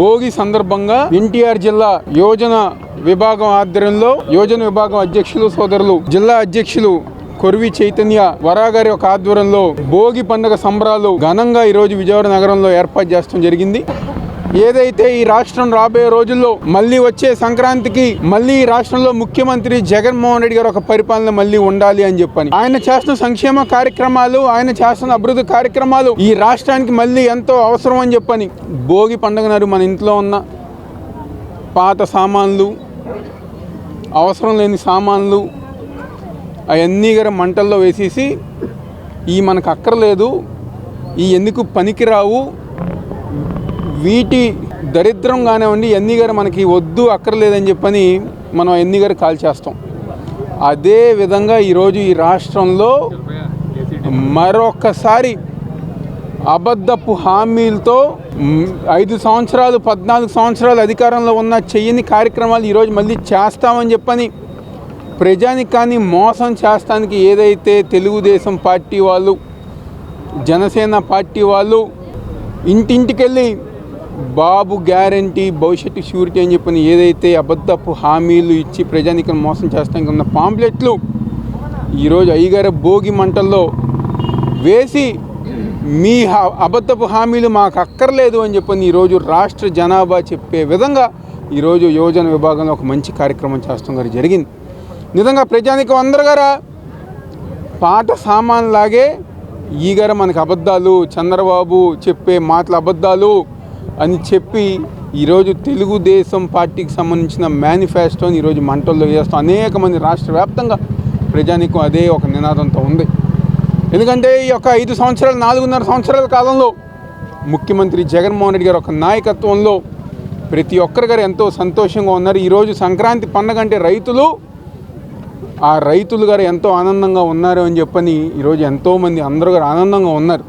భోగి సందర్భంగా ఎన్టీఆర్ జిల్లా యోజన విభాగం ఆధ్వర్యంలో యోజన విభాగం అధ్యక్షులు సోదరులు జిల్లా అధ్యక్షులు కొరివి చైతన్య వరాగారి ఒక ఆధ్వర్యంలో భోగి పండుగ సంబరాలు ఘనంగా ఈరోజు విజయవాడ నగరంలో ఏర్పాటు చేస్తాం జరిగింది. ఏదైతే ఈ రాష్ట్రం రాబోయే రోజుల్లో మళ్ళీ వచ్చే సంక్రాంతికి మళ్ళీ ఈ రాష్ట్రంలో ముఖ్యమంత్రి జగన్మోహన్ రెడ్డి గారు ఒక పరిపాలన మళ్ళీ ఉండాలి అని చెప్పని ఆయన చేస్తున్న సంక్షేమ కార్యక్రమాలు ఆయన చేస్తున్న అభివృద్ధి కార్యక్రమాలు ఈ రాష్ట్రానికి మళ్ళీ ఎంతో అవసరం అని చెప్పని భోగి పండుగ నాడు మన ఇంట్లో ఉన్న పాత సామాన్లు అవసరం లేని సామాన్లు అవన్నీ గారు మంటల్లో వేసేసి ఈ మనకు అక్కర్లేదు ఈ ఎందుకు పనికిరావు వీటి దరిద్రం కానివ్వండి ఎన్ని గారు మనకి వద్దు అక్కర్లేదని చెప్పని మనం ఎన్ని గారు కాల్ చేస్తాం. అదే విధంగా ఈరోజు ఈ రాష్ట్రంలో మరొకసారి అబద్ధపు హామీలతో ఐదు సంవత్సరాలు పద్నాలుగు సంవత్సరాలు అధికారంలో ఉన్న చెయ్యని కార్యక్రమాలు ఈరోజు మళ్ళీ చేస్తామని చెప్పని ప్రజానికాన్ని మోసం చేస్తానికి ఏదైతే తెలుగుదేశం పార్టీ వాళ్ళు జనసేన పార్టీ వాళ్ళు ఇంటింటికెళ్ళి బాబు గ్యారంటీ భవిష్యత్తు షూరిటీ అని చెప్పిన ఏదైతే అబద్ధపు హామీలు ఇచ్చి ప్రజానికం మోసం చేస్తానికి ఉన్న పాంప్లెట్లు ఈరోజు అయ్యగారు భోగి మంటల్లో వేసి మీ హా- అబద్ధపు హామీలు మాకు అక్కర్లేదు అని చెప్పని ఈరోజు రాష్ట్ర జనాభా చెప్పే విధంగా ఈరోజు యోజన విభాగంలో ఒక మంచి కార్యక్రమం చేస్తాం గారు జరిగింది. నిజంగా ప్రజానికం అందరు గారా? పాట సామాన్లాగే ఈగారు మనకు అబద్ధాలు చంద్రబాబు చెప్పే మాటల అబద్ధాలు అని చెప్పి ఈరోజు తెలుగుదేశం పార్టీకి సంబంధించిన మేనిఫెస్టోని ఈరోజు మంటల్లో వేస్తాం అనేక మంది రాష్ట్ర వ్యాప్తంగా ప్రజానికం అదే ఒక నినాదంతో ఉంది. ఎందుకంటే ఈ యొక్క ఐదు సంవత్సరాలు నాలుగున్నర సంవత్సరాల కాలంలో ముఖ్యమంత్రి జగన్మోహన్ రెడ్డి గారు ఒక నాయకత్వంలో ప్రతి ఒక్కరి గారు ఎంతో సంతోషంగా ఉన్నారు. ఈరోజు సంక్రాంతి పండగ అంటే రైతులు ఆ రైతులు గారు ఎంతో ఆనందంగా ఉన్నారు అని చెప్పని ఈరోజు ఎంతోమంది అందరూ గారు ఆనందంగా ఉన్నారు.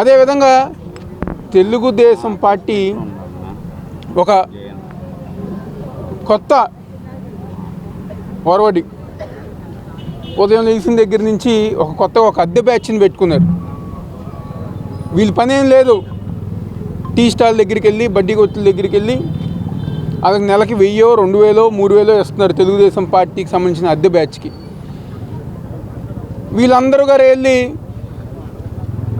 అదేవిధంగా తెలుగుదేశం పార్టీ ఒక కొత్త ఒరవడి ఉదయం లేచిన దగ్గర నుంచి ఒక కొత్త ఒక అద్దె బ్యాచ్ని పెట్టుకున్నారు. వీళ్ళ పని ఏం లేదు. టీ స్టాల్ దగ్గరికి వెళ్ళి బడ్డీ కొట్టుల దగ్గరికి వెళ్ళి అతనికి నెలకి వెయ్యో రెండు వేలో మూడు వేలో ఇస్తున్నారు తెలుగుదేశం పార్టీకి సంబంధించిన అద్దె బ్యాచ్కి. వీళ్ళందరూ గారు వెళ్ళి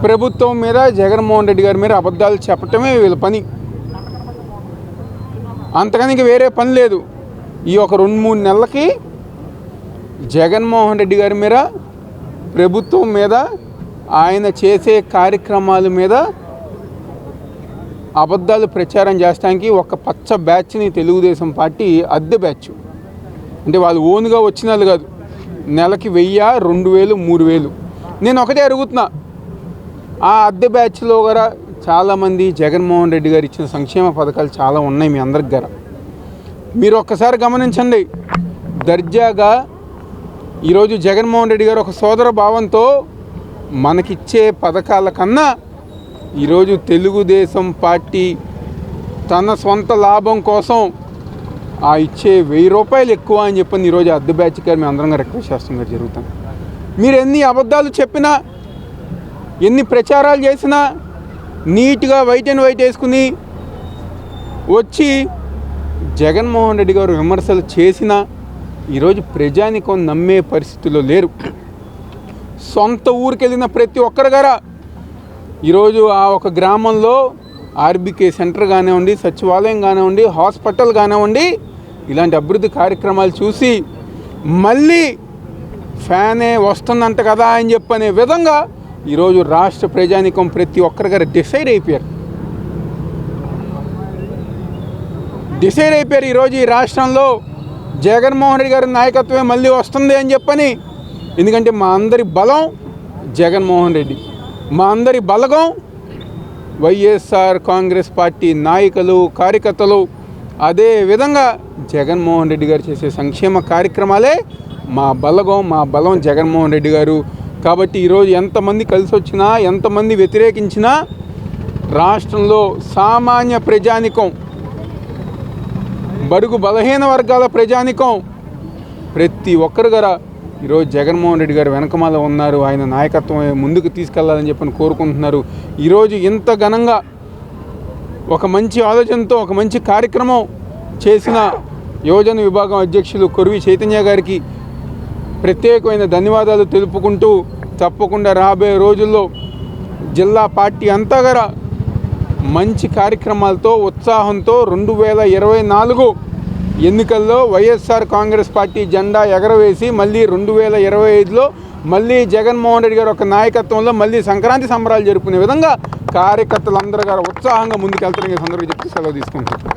ప్రభుత్వం మీద జగన్మోహన్ రెడ్డి గారి మీద అబద్ధాలు చెప్పటమే వీళ్ళ పని. అంతకని ఇంక వేరే పని లేదు. ఈ ఒక రెండు మూడు నెలలకి జగన్మోహన్ రెడ్డి గారి మీద ప్రభుత్వం మీద ఆయన చేసే కార్యక్రమాల మీద అబద్ధాలు ప్రచారం చేయడానికి ఒక పచ్చ బ్యాచ్ని తెలుగుదేశం పార్టీ అద్దె బ్యాచ్. అంటే వాళ్ళు ఓన్గా వచ్చిన వాళ్ళు కాదు. నెలకి వెయ్యి రెండు వేలు మూడు వేలు. నేను ఒకటే అడుగుతున్నా. ఆ అద్దె బ్యాచ్లో కూడా చాలామంది జగన్మోహన్ రెడ్డి గారు ఇచ్చిన సంక్షేమ పథకాలు చాలా ఉన్నాయి మీ అందరికి గారు మీరు ఒక్కసారి గమనించండి దర్జాగా ఈరోజు జగన్మోహన్ రెడ్డి గారు ఒక సోదర భావంతో మనకిచ్చే పథకాల కన్నా ఈరోజు తెలుగుదేశం పార్టీ తన సొంత లాభం కోసం ఆ ఇచ్చే వెయ్యి రూపాయలు ఎక్కువ అని చెప్పని ఈరోజు అద్దె బ్యాచ్ గారు మేము అందరం రిక్వెస్ట్ చేస్తాం గారు జరుగుతాం మీరు ఎన్ని అబద్ధాలు చెప్పినా ఎన్ని ప్రచారాలు చేసినా నీట్గా వైట్ అండ్ వైట్ వేసుకుని వచ్చి జగన్మోహన్ రెడ్డి గారు విమర్శలు చేసినా ఈరోజు ప్రజానికం నమ్మే పరిస్థితిలో లేరు. సొంత ఊరికి వెళ్ళిన ప్రతి ఒక్కరు గారా ఈరోజు ఆ ఒక గ్రామంలో ఆర్బీకే సెంటర్ కానివ్వండి సచివాలయం కానివ్వండి హాస్పిటల్ కానివ్వండి ఇలాంటి అభివృద్ధి కార్యక్రమాలు చూసి మళ్ళీ ఫ్యానే వస్తుందంట కదా అని చెప్పనే విధంగా ఈరోజు రాష్ట్ర ప్రజానికం ప్రతి ఒక్కరి గారు డిసైడ్ అయిపోయారు. డిసైడ్ అయిపోయారు ఈరోజు ఈ రాష్ట్రంలో జగన్మోహన్ రెడ్డి గారి నాయకత్వమే మళ్ళీ వస్తుంది అని చెప్పని ఎందుకంటే మా అందరి బలం జగన్మోహన్ రెడ్డి. మా అందరి బలగం వైఎస్ఆర్ కాంగ్రెస్ పార్టీ నాయకులు కార్యకర్తలు అదే విధంగా జగన్మోహన్ రెడ్డి గారు చేసే సంక్షేమ కార్యక్రమాలే మా బలగం మా బలం జగన్మోహన్ రెడ్డి గారు కాబట్టి ఈరోజు ఎంతమంది కలిసి వచ్చినా ఎంతమంది వ్యతిరేకించినా రాష్ట్రంలో సామాన్య ప్రజానికం బడుగు బలహీన వర్గాల ప్రజానికం ప్రతి ఒక్కరు గారా ఈరోజు జగన్మోహన్ రెడ్డి గారు వెనకమాల ఉన్నారు. ఆయన నాయకత్వం ముందుకు తీసుకెళ్ళాలని చెప్పని కోరుకుంటున్నారు. ఈరోజు ఇంత ఘనంగా ఒక మంచి ఆలోచనతో ఒక మంచి కార్యక్రమం చేసిన యువజన విభాగం అధ్యక్షులు కొరివి చైతన్య గారికి ప్రత్యేకమైన ధన్యవాదాలు తెలుపుకుంటూ తప్పకుండా రాబోయే రోజుల్లో జిల్లా పార్టీ అంతా గల మంచి కార్యక్రమాలతో ఉత్సాహంతో రెండు వేల ఇరవై నాలుగు ఎన్నికల్లో వైఎస్ఆర్ కాంగ్రెస్ పార్టీ జెండా ఎగరవేసి మళ్ళీ రెండు వేల ఇరవై ఐదులో మళ్ళీ జగన్మోహన్ రెడ్డి గారు ఒక నాయకత్వంలో మళ్ళీ సంక్రాంతి సంబరాలు జరుపుకునే విధంగా కార్యకర్తలందరూ గారు ఉత్సాహంగా ముందుకెళ్తారని ఈ సందర్భంగా చెప్తూ సెలవు తీసుకుంటారు